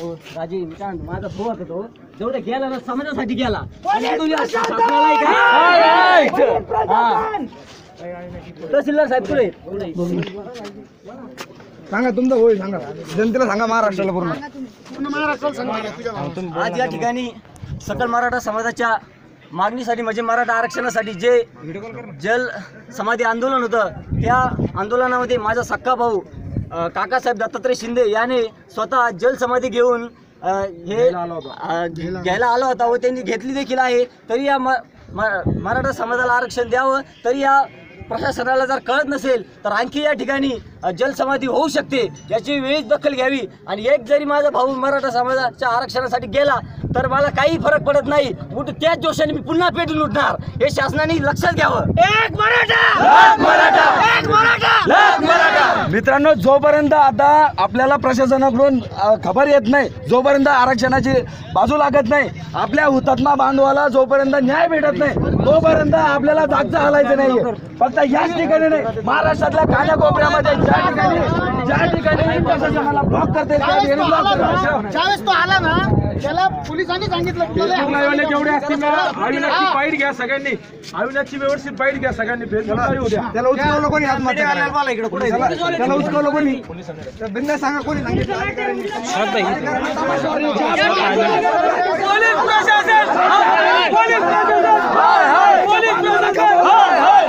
हो, राजे मी काय म्हणतो, माझा भाऊ होता तो. जेवढं गेला ना समाजासाठी गेला. तहसीलदार साहेब पुढे सांगा तुमचं होय सांगा. जनतेला सांगा महाराष्ट्राला पूर्ण. आज या ठिकाणी सकल मराठा समाजाच्या मागणीसाठी म्हणजे मराठा आरक्षणासाठी जे जल समाधी आंदोलन होतं त्या आंदोलनामध्ये माझा सक्का भाऊ काकासाहेब दत्तात्रय शिंदे याने स्वतः जल समाधी घेऊन हे घ्यायला आला होता. व त्यांनी घेतली देखील आहे. तरी या मराठा समाजाला आरक्षण द्यावं तरी या प्रशासनाला जर कळत नसेल तर आणखी या ठिकाणी जलसमाधी होऊ शकते याची वेळीच दखल घ्यावी. आणि एक जरी माझा भाऊ मराठा समाजाच्या आरक्षणासाठी गेला तर मला काही फरक पडत नाही. उठ त्याच जोशाने मी पुन्हा पेटून उठणार. हे शासनाने लक्षात घ्यावं. एक मराठा! एक मराठा! मित्रांनो जोपर्यंत आता आपल्याला प्रशासनाकडून खबर येत नाही जोपर्यंत आरक्षणाची बाजू लागत नाही आपल्या हुतात्मा बांधवाला जोपर्यंत न्याय भेटत नाही तोपर्यंत आपल्याला जागचं हलायचं नाही फक्त याच ठिकाणी नाही महाराष्ट्रातल्या कानाकोपऱ्यामध्ये ज्या ठिकाणी ज्या ठिकाणी प्रशासनाला ब्लॉक करते त्या ठिकाणी करते. ज्यावेळेस तो आला ना त्याला पोलिसांनी सांगितलं कुठलं लाईव्हवाले जेवढे असतील ना? अविनाशची बाईट घ्या सगळ्यांनी. अविनाशची व्यवस्थित बाईट घ्या सगळ्यांनी. फेसबुकला येऊ द्या. त्याला उचकवलं कोणी आत्महत्या करायला? त्याला त्याला उचकवलं कोणी? तर बिंदास सांगा कोणी सांगितलं?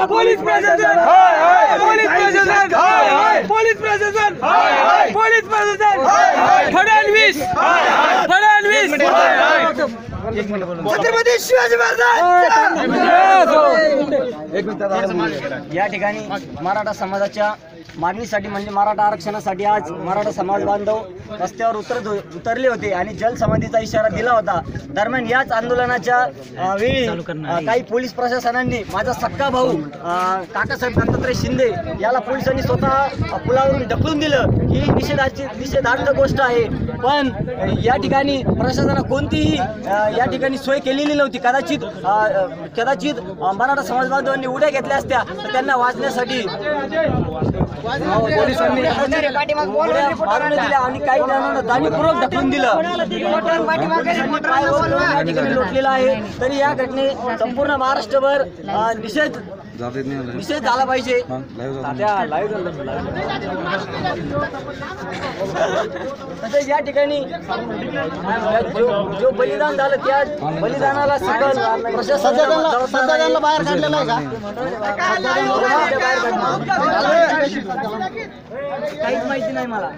पोलीस प्रशासन! पोलीस प्रशासन! पोलीस प्रशासन! पोलीस प्रशासन! फडणवीस फडणवीस छत्रपती शिवाजी या ठिकाणी मराठा समाजाच्या मागणीसाठी म्हणजे मराठा आरक्षणासाठी आज मराठा समाज बांधव रस्त्यावर उतरत हो- उतरले होते आणि जल समाधीचा इशारा दिला होता. दरम्यान याच आंदोलनाच्या वेळी काही पोलीस प्रशासनांनी माझा सक्का भाऊ काकासाहेब दत्तात्रय शिंदे याला पोलिसांनी स्वतः पुलावरून ढकलून दिलं. ही निषेधाची निषेधार्थ गोष्ट आहे. पण या ठिकाणी प्रशासनानं कोणतीही या ठिकाणी सोय केलेली नव्हती. कदाचित कदाचित मराठा समाज बांधवांनी उड्या घेतल्या असत्या तर त्यांना वाचण्यासाठी पोलिसांनी दिल्या आणि काही जणांना जाणीवपूर्वक ढकलून दिलं. या ठिकाणी लोटलेलं आहे. तरी या घटने संपूर्ण महाराष्ट्रभर अ, निषेध निषेध झाला पाहिजे. तसेच या ठिकाणी जो- जो बलिदान झालं त्या बलिदानाला सकल सध्या त्यांना प्रशासन सध्या त्यांना बाहेर काढलेलं आहे का? काहीच माहिती नाही मला.